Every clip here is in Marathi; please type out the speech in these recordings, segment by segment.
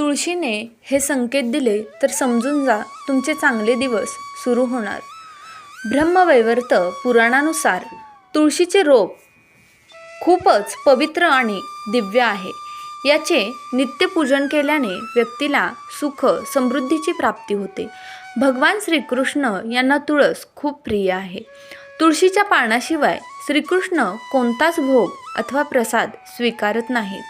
तुळशीने हे संकेत दिले तर समजून जा तुमचे चांगले दिवस सुरू होणार. ब्रह्मवैवर्त पुराणानुसार तुळशीचे रोप खूपच पवित्र आणि दिव्य आहे. याचे नित्यपूजन केल्याने व्यक्तीला सुख समृद्धीची प्राप्ती होते. भगवान श्रीकृष्ण यांना तुळस खूप प्रिय आहे. तुळशीच्या पानाशिवाय श्रीकृष्ण कोणताच भोग अथवा प्रसाद स्वीकारत नाहीत.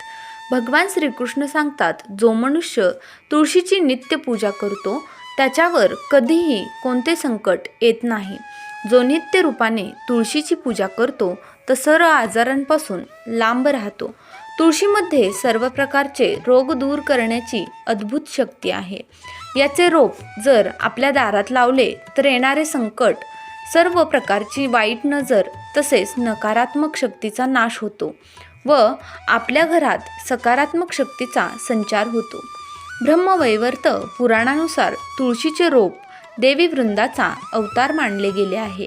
भगवान श्रीकृष्ण सांगतात जो मनुष्य तुळशीची नित्य पूजा करतो त्याच्यावर कधीही कोणते संकट येत नाही. जो नित्य रूपाने तुळशीची पूजा करतो तर सर्व आजारांपासून लांब राहतो. तुळशीमध्ये सर्व प्रकारचे रोग दूर करण्याची अद्भुत शक्ती आहे. याचे रोप जर आपल्या दारात लावले तर येणारे संकट सर्व प्रकारची वाईट नजर तसेच नकारात्मक शक्तीचा नाश होतो. व आपल्या घरात सकारात्मक शक्तीचा संचार होतो. ब्रह्मवैवर्त पुराणानुसार तुळशीचे रोप देवी वृंदाचा अवतार मानले गेले आहे.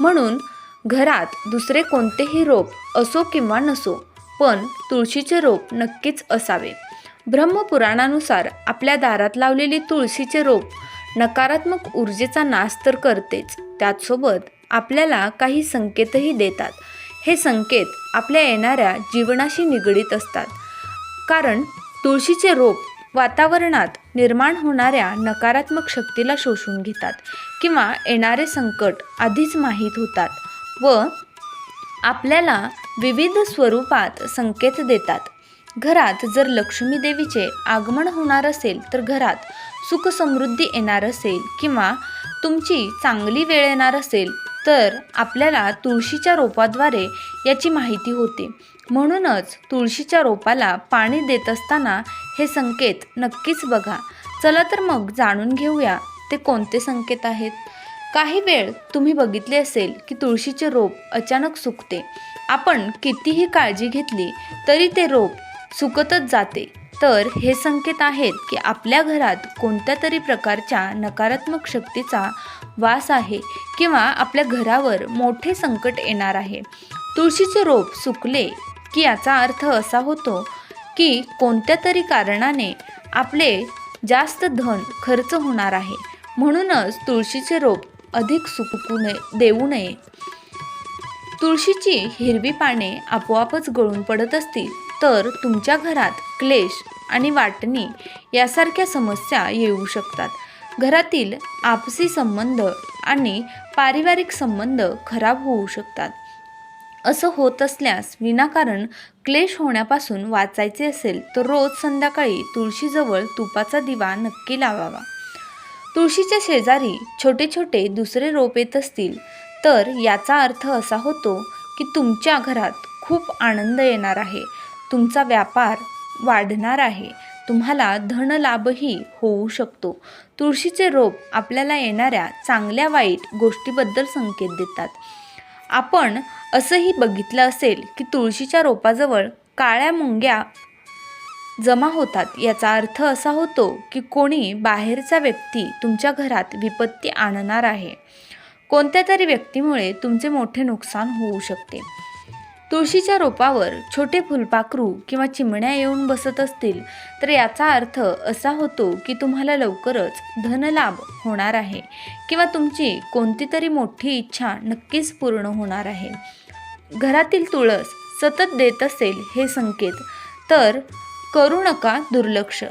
म्हणून घरात दुसरे कोणतेही रोप असो किंवा नसो पण तुळशीचे रोप नक्कीच असावे. ब्रह्मपुराणानुसार आपल्या दारात लावलेली तुळशीचे रोप नकारात्मक ऊर्जेचा नाश तर करतेच. त्याचसोबत आपल्याला काही संकेतही देतात. हे संकेत आपल्या येणाऱ्या जीवनाशी निगडीत असतात. कारण तुळशीचे रोप वातावरणात निर्माण होणाऱ्या नकारात्मक शक्तीला शोषून घेतात किंवा येणारे संकट आधीच माहीत होतात व आपल्याला विविध स्वरूपात संकेत देतात. घरात जर लक्ष्मी देवीचे आगमन होणार असेल तर घरात सुखसमृद्धी येणार असेल किंवा तुमची चांगली वेळ येणार असेल तर आपल्याला तुळशीच्या रोपाद्वारे याची माहिती होते. म्हणूनच तुळशीच्या रोपाला पाणी देत असताना हे संकेत नक्कीच बघा. चला तर मग जाणून घेऊया ते कोणते संकेत आहेत. काही वेळ तुम्ही बघितले असेल की तुळशीचे रोप अचानक सुकते. आपण कितीही काळजी घेतली तरी ते रोप सुकतच जाते. तर हे संकेत आहेत की आपल्या घरात कोणत्या तरी प्रकारच्या नकारात्मक शक्तीचा वास आहे किंवा आपल्या घरावर मोठे संकट येणार आहे. तुळशीचे रोप सुकले की याचा अर्थ असा होतो की कोणत्या तरी कारणाने आपले जास्त धन खर्च होणार आहे. म्हणूनच तुळशीचे रोप अधिक सुकू नये देऊ नये. तुळशीची हिरवी पाने आपोआपच गळून पडत असतील तर तुमच्या घरात क्लेश आणि वाटणी यासारख्या समस्या येऊ शकतात. घरातील आपसी संबंध आणि पारिवारिक संबंध खराब होऊ शकतात. असं होत असल्यास विनाकारण क्लेश होण्यापासून वाचायचे असेल तर रोज संध्याकाळी तुळशीजवळ तुपाचा दिवा नक्की लावावा. तुळशीच्या शेजारी छोटे छोटे दुसरे रोप येत असतील तर याचा अर्थ असा होतो की तुमच्या घरात खूप आनंद येणार आहे. तुमचा व्यापार वाढणार आहे. तुम्हाला धनलाभही होऊ शकतो. तुळशीचे रोप आपल्याला येणाऱ्या चांगल्या वाईट गोष्टीबद्दल संकेत देतात. आपण असंही बघितलं असेल की तुळशीच्या रोपाजवळ काळ्या मुंग्या जमा होतात. याचा अर्थ असा होतो की कोणी बाहेरचा व्यक्ती तुमच्या घरात विपत्ती आणणार आहे. कोणत्या तरी व्यक्तीमुळे तुमचे मोठे नुकसान होऊ शकते. तुळशीच्या रोपावर छोटे फुलपाखरू किंवा चिमण्या येऊन बसत असतील तर याचा अर्थ असा होतो की तुम्हाला लवकरच धनलाभ होणार आहे किंवा तुमची कोणती तरी मोठी इच्छा नक्कीच पूर्ण होणार आहे. घरातील तुळस सतत देत असेल हे संकेत तर करू नका दुर्लक्ष.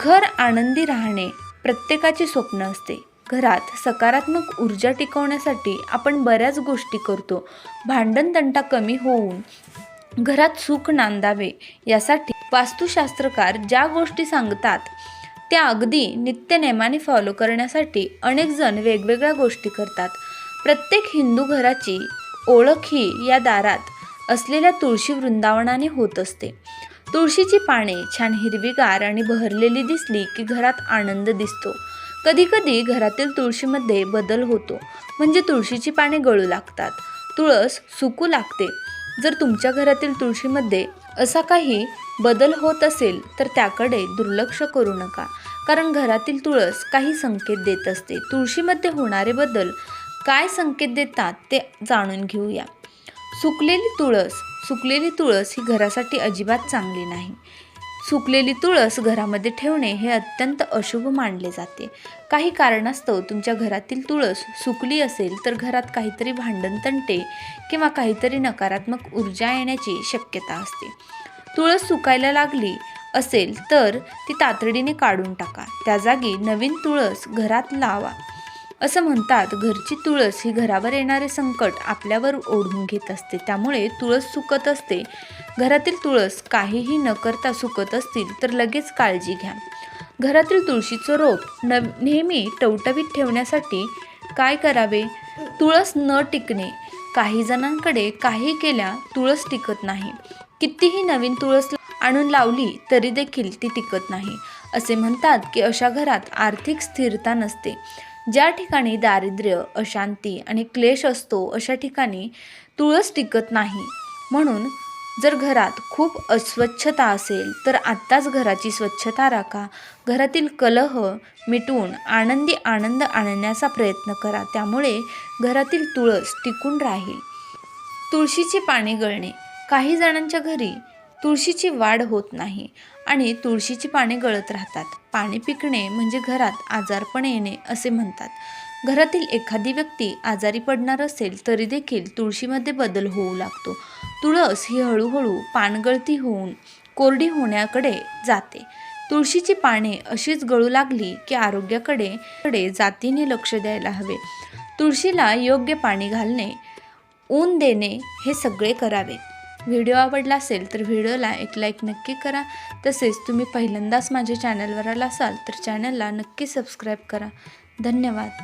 घर आनंदी राहणे प्रत्येकाचे स्वप्न असते. घरात सकारात्मक ऊर्जा टिकवण्यासाठी आपण बऱ्याच गोष्टी करतो. भांडण तंटा कमी होऊन घरात सुख नांदावे यासाठी वास्तुशास्त्रकार ज्या गोष्टी सांगतात त्या अगदी नित्यनेमाने फॉलो करण्यासाठी अनेक जण वेगवेगळ्या गोष्टी करतात. प्रत्येक हिंदू घराची ओळख ही या दारात असलेल्या तुळशी वृंदावनाने होत असते. तुळशीची पाने छान हिरवीगार आणि बहरलेली दिसली की घरात आनंद दिसतो. कधीकधी घरातील तुळशीमध्ये बदल होतो. म्हणजे तुळशीची पाने गळू लागतात. तुळस सुकू लागते. जर तुमच्या घरातील तुळशीमध्ये असा काही बदल होत असेल तर त्याकडे दुर्लक्ष करू नका. कारण घरातील तुळस काही संकेत देत असते. तुळशीमध्ये होणारे बदल काय संकेत देतात ते जाणून घेऊया. सुकलेली तुळस सुकलेली तुळस ही घरासाठी अजिबात चांगली नाही. सुकलेली तुळस घरामध्ये ठेवणे हे अत्यंत अशुभ मानले जाते. काही कारणास्तव तुमच्या घरातील तुळस सुकली असेल तर घरात काहीतरी भांडण तंटे किंवा काहीतरी नकारात्मक ऊर्जा येण्याची शक्यता असते. तुळस सुकायला लागली असेल तर ती तातडीने काढून टाका. त्या जागी नवीन तुळस घरात लावा. असं म्हणतात घरची तुळस ही घरावर येणारे संकट आपल्यावर ओढून घेत असते. त्यामुळे तुळस सुकत असते. घरातील तुळस काहीही न करता सुकत असतील तर लगेच काळजी घ्या. घरातील तुळशीचं रोप न नेहमी टवटवीत ठेवण्यासाठी काय करावे? तुळस न टिकणे. काही जणांकडे काही केल्या तुळस टिकत नाही. कितीही नवीन तुळस आणून लावली तरी देखील ती टिकत नाही. असे म्हणतात की अशा घरात आर्थिक स्थिरता नसते. ज्या ठिकाणी दारिद्र्य अशांती आणि क्लेश असतो अशा ठिकाणी तुळस टिकत नाही. म्हणून जर घरात खूप अस्वच्छता असेल तर आत्ताच घराची स्वच्छता राखा. घरातील कलह मिटून आनंदी आनंद आणण्याचा प्रयत्न करा. त्यामुळे घरातील तुळस टिकून राहील. तुळशीची पाने गळणे. काही जणांच्या घरी तुळशीची वाढ होत नाही आणि तुळशीची पाने गळत राहतात. पाणी पिकणे म्हणजे घरात आजारपण येणे असे म्हणतात. घरातील एखादी व्यक्ती आजारी पडणार असेल तरी देखील तुळशीमध्ये बदल होऊ लागतो. तुळस ही हळूहळू पानगळती होऊन कोरडी होण्याकडे जाते. तुळशीची पाने अशीच गळू लागली की आरोग्याकडे कडे जातीने लक्ष द्यायला हवे. तुळशीला योग्य पाणी घालणे ऊन देणे हे सगळे करावे. व्हिडिओ आवडला असेल तर व्हिडिओला एक लाईक नक्की करा. तसेच तुम्ही पहिल्यांदाच माझ्या चॅनलवर आला असाल तर चॅनलला नक्की सबस्क्राईब करा. धन्यवाद.